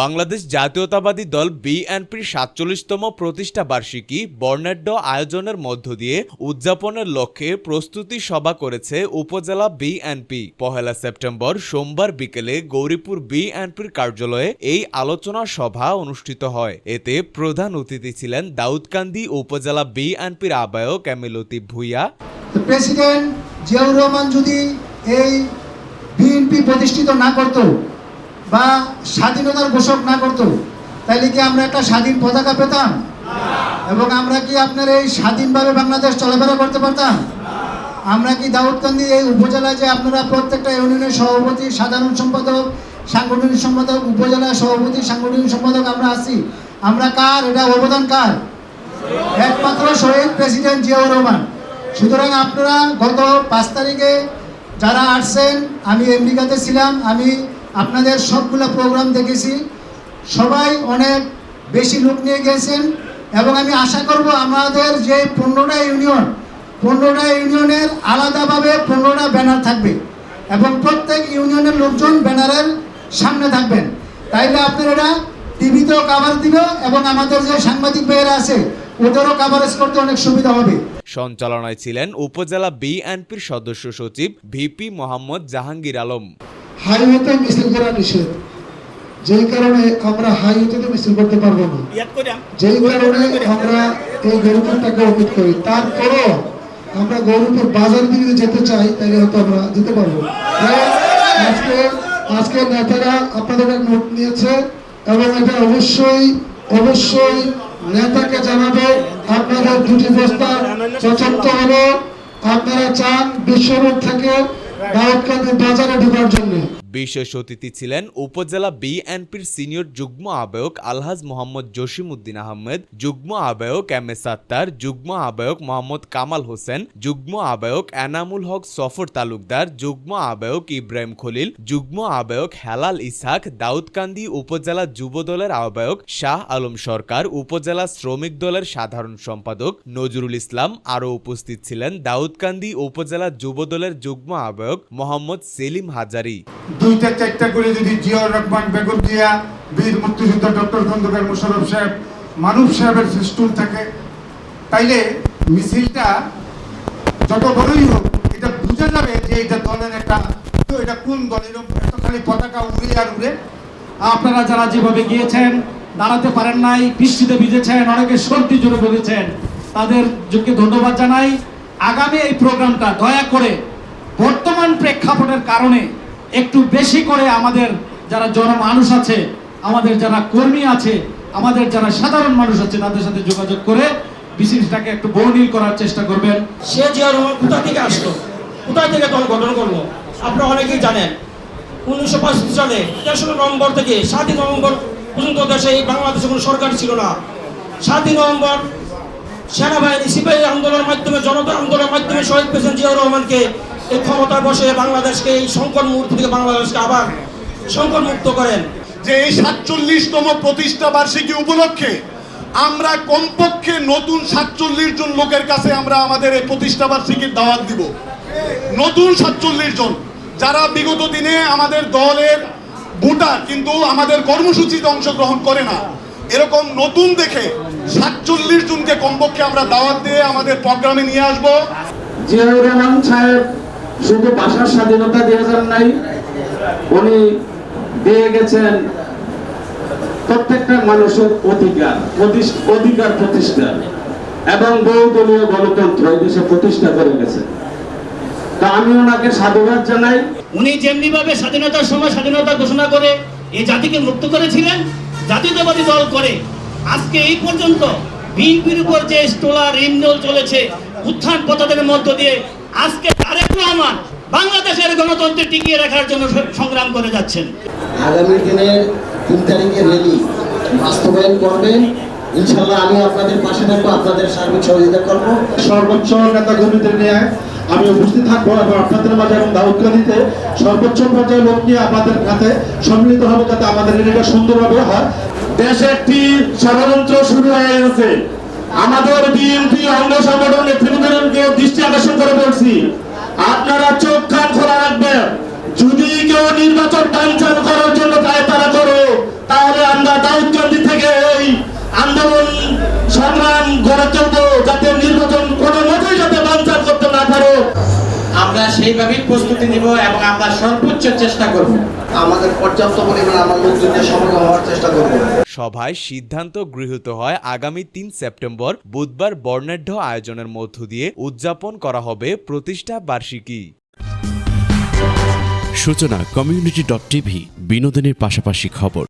বাংলাদেশ জাতীয়তাবাদী দল বিএনপির সাতচল্লিশতম প্রতিষ্ঠা বার্ষিকী বর্ণাঢ্য আয়োজনের মধ্য দিয়ে উদযাপনের লক্ষ্যে প্রস্তুতি সভা করেছে উপজেলা বিএনপি। পহেলা সেপ্টেম্বর সোমবার বিকেলে গৌরীপুর বিএনপির কার্যালয়ে এই আলোচনা সভা অনুষ্ঠিত হয়। এতে প্রধান অতিথি ছিলেন দাউদকান্দি উপজেলা বিএনপির আহ্বায়ক M A Latif Bhuiyan. President Ziaur Rahman যদি এই বিএনপি প্রতিষ্ঠিত না করত বা স্বাধীনতার ঘোষক না করত তাহলে কি আমরা একটা স্বাধীন পতাকা পেতাম? এবং আমরা কি আপনার এই স্বাধীনভাবে বাংলাদেশ চলাফেরা করতে পারতাম? আমরা কি দাউদকান্দি এই উপজেলায় যে আপনারা প্রত্যেকটা ইউনিয়নের সভাপতি, সাধারণ সম্পাদক, সাংগঠনিক সম্পাদক, উপজেলা সভাপতি, সাংগঠনিক সম্পাদক আমরা আছি। আমরা কার? এটা অবদান কার? একমাত্র শহীদ প্রেসিডেন্ট জিয়াউর রহমান। সুতরাং আপনারা গত পাঁচ তারিখে যারা আসছেন, আমি আমেরিকাতে ছিলাম, আমি আপনাদের সবগুলো প্রোগ্রাম দেখেছি। সবাই অনেক বেশি লোক নিয়ে গেছেন এবং আমি আশা করব আমাদের যে পনেরোটা ইউনিয়ন পনেরোটা ইউনিয়নের আলাদাভাবে পনেরোটা ব্যানার থাকবে এবং প্রত্যেক ইউনিয়নের লোকজন ব্যানারের সামনে থাকবেন। তাইলে আপনারা টিভিতেও কাভার দিবে এবং আমাদের যে সাংবাদিক ভাইয়েরা আছে, ওদেরও কাভারেজ করতে অনেক সুবিধা হবে। সঞ্চালনায় ছিলেন উপজেলা বিএনপির সদস্য সচিব ভিপি মোহাম্মদ জাহাঙ্গীর আলম। হাইওয়েতে মিছিল করা নিষেধ। যেই কারণে আমরা হাইওয়েতে মিছিল করতে পারব না। যেই কারণে আমরা এই গৌরবটাকে অমিট করি। তারপরও আমরা গৌরবপুর বাজার দিকে যেতে চাই তাহলে হয়তো আমরা যেতে পারব। আজকে আজকে নেতারা আপনাদের নোট নিয়েছে এবং এটা অবশ্যই অবশ্যই নেতাকে জানাবে। আপনাদের দুটি প্রস্তাব চতুর্থ হলো। আপনারা চান বিশ্বরূপ থেকে দাউদকান্দি বাজারে ঢোকার জন্য। বিশেষ অতিথি ছিলেন উপজেলা বিএনপির সিনিয়র যুগ্ম আহ্বায়ক আলহাজ মোহাম্মদ জসিম উদ্দিন আহমেদ, যুগ্ম আহ্বায়ক এম এ সাত্তার যুগ্ম আহ্বায়ক মোহাম্মদ কামাল হোসেন, যুগ্ম আহ্বায়ক এনামুল হক সফর তালুকদার, যুগ্ম আহ্বায়ক ইব্রাহিম খলিল, যুগ্ম আহ্বায়ক হেলাল ইসাক দাউদকান্দি উপজেলা যুব দলের আহ্বায়ক শাহ আলম সরকার, উপজেলা শ্রমিক দলের সাধারণ সম্পাদক নজরুল ইসলাম, আরও উপস্থিত ছিলেন দাউদকান্দি উপজেলা যুব দলের যুগ্ম আহ্বায়ক মোহাম্মদ সেলিম হাজারি। দুইটা, চারটা করে যদি জিয়াউর রহমান বেগম জিয়া বীর মুক্তিযোদ্ধা ডক্টর খন্দকার মোশাররফ সাহেব, মানব সাহেবের স্টুল থাকে, তাইলে মিছিলটা যত বড়ই হোক, এটা বোঝা যাবে যে এটা দলের একটা এটা কোন দলের এত খালি পতাকা উড়ে আর উড়ে। আপনারা যারা যেভাবে গিয়েছেন, দাঁড়াতে পারেন নাই, বৃষ্টিতে ভিজেছেন, অনেকে সর্দি জুড়ে ভুগেছেন তাদের যোগ্য ধন্যবাদ জানাই। আগামী এই প্রোগ্রামটা দয়া করে বর্তমান প্রেক্ষাপটের কারণে একটু বেশি করে আমাদের যারা জনমানুষ আছে, আমাদের যারা কর্মী আছে, আমাদের যারা সাধারণ মানুষ আছে, তাদের সাথে যোগাযোগ করে বিসিসটাকে একটু বর্ণিল করার চেষ্টা করবেন। সে জিয়া রহমান কোথা থেকে আসলো? কোথায় থেকে দল গঠন করল? আপনারা অনেকেই জানেন, উনিশশো পঁয়ষট্টি সালে তেসরা নভেম্বর থেকে সাতই নভেম্বর পর্যন্ত দেশে এই বাংলাদেশে কোনো সরকার ছিল না। সাতই নভেম্বর সেনাবাহিনী, সিপাহী আন্দোলনের মাধ্যমে, জনতা আন্দোলনের মাধ্যমে শহীদ প্রেসিডেন্ট জিয়াউর রহমানকে। এই ক্ষমতায় বসে বাংলাদেশকে এই সংকট মুহূর্ত থেকে বাংলাদেশকে আবার সংকট মুক্ত করেন। যে এই সাতচল্লিশতম প্রতিষ্ঠা বার্ষিকী উপলক্ষে আমরা কমপক্ষে নতুন সাতচল্লিশ জন লোকের কাছে আমরা আমাদের এই প্রতিষ্ঠা বার্ষিকীর দাওয়াত দিব। নতুন সাতচল্লিশ জন যারা বিগত দিনে আমাদের দলের ভোটার কিন্তু আমাদের কর্মসূচিতে অংশগ্রহণ করে না এরকম নতুন দেখে সাতচল্লিশ জনকে কমপক্ষে আমরা দাওয়াত দিয়ে আমাদের প্রোগ্রামে নিয়ে আসব। জিয়াউর রহমান সাহেব শুধু ভাষার স্বাধীনতা দিয়ে যান নাই, উনি দিয়ে গেছেন প্রত্যেকটা মানুষের অধিকার অধিকার প্রতিষ্ঠা এবং বহুদলীয় গণতন্ত্র এই দেশে প্রতিষ্ঠা করে গেছে। তা আমি ওনাকে সাধুবাদ জানাই। উনি যেমনি ভাবে স্বাধীনতার সময় স্বাধীনতা ঘোষণা করে এই জাতিকে মুক্ত করেছিলেন জাতীয়তাবাদী দল করে, আজকে এই পর্যন্ত বিএনপির উপর যে স্টোলা রিমদল চলেছে, উত্থান পতনের মধ্য দিয়ে আজকে তারেক রহমান বাংলাদেশের গণতন্ত্র টিকিয়ে রাখার জন্য সংগ্রাম করে যাচ্ছেন। আগামী দিনের তিন তারিখের রেলি। বাস্তবায়ন করবেন। ইনশাল্লাহ আমি আপনাদের পাশে থাকব আপনাদের সার্বিক সহযোগিতা করব। সর্বোচ্চ নেতা কর্মীদের নিয়ে আমি উপস্থিত থাকব এবং আপনাদের মাঝে এবং দাউদকান্দিতে সর্বোচ্চ পর্যায়ে লোক নিয়ে আপনাদের কাছে সম্মিলিত হবে যাতে আমাদের রেলিটা সুন্দরভাবে হয়। দেশে একটি ষড়যন্ত্র শুরু হয়ে গেছে। আমাদের বিএনপি অঙ্গ সংগঠন নেতৃবৃন্দকে দৃষ্টি আকর্ষণ করে বলছি, আপনারা চোখ কান খোলা রাখবেন। যদি কেউ নির্বাচন বাঞ্চাল করার জন্য পায়তারা করো, তাহলে আমরা দাউদকান্দি থেকে ওই আন্দোলন, সংগ্রাম গড়ে তুলবো, যাতে নির্বাচন কোনো মতেই যাতে বাঞ্চাল করতে না পারো। আমরা সেইভাবেই প্রস্তুতি নিব এবং আমরা সর্বোচ্চ চেষ্টা করব। আমাদের পর্যাপ্ত পরিমাণে আমার লোকজনদের সমাগম হওয়ার চেষ্টা করব। সভায় সিদ্ধান্ত গৃহীত হয় আগামী তিন সেপ্টেম্বর বুধবার বর্ণাঢ্য আয়োজনের মধ্য দিয়ে উদযাপন করা হবে প্রতিষ্ঠা বার্ষিকী। সূচনা কমিউনিটি ডট টিভি বিনোদনের পাশাপাশি খবর।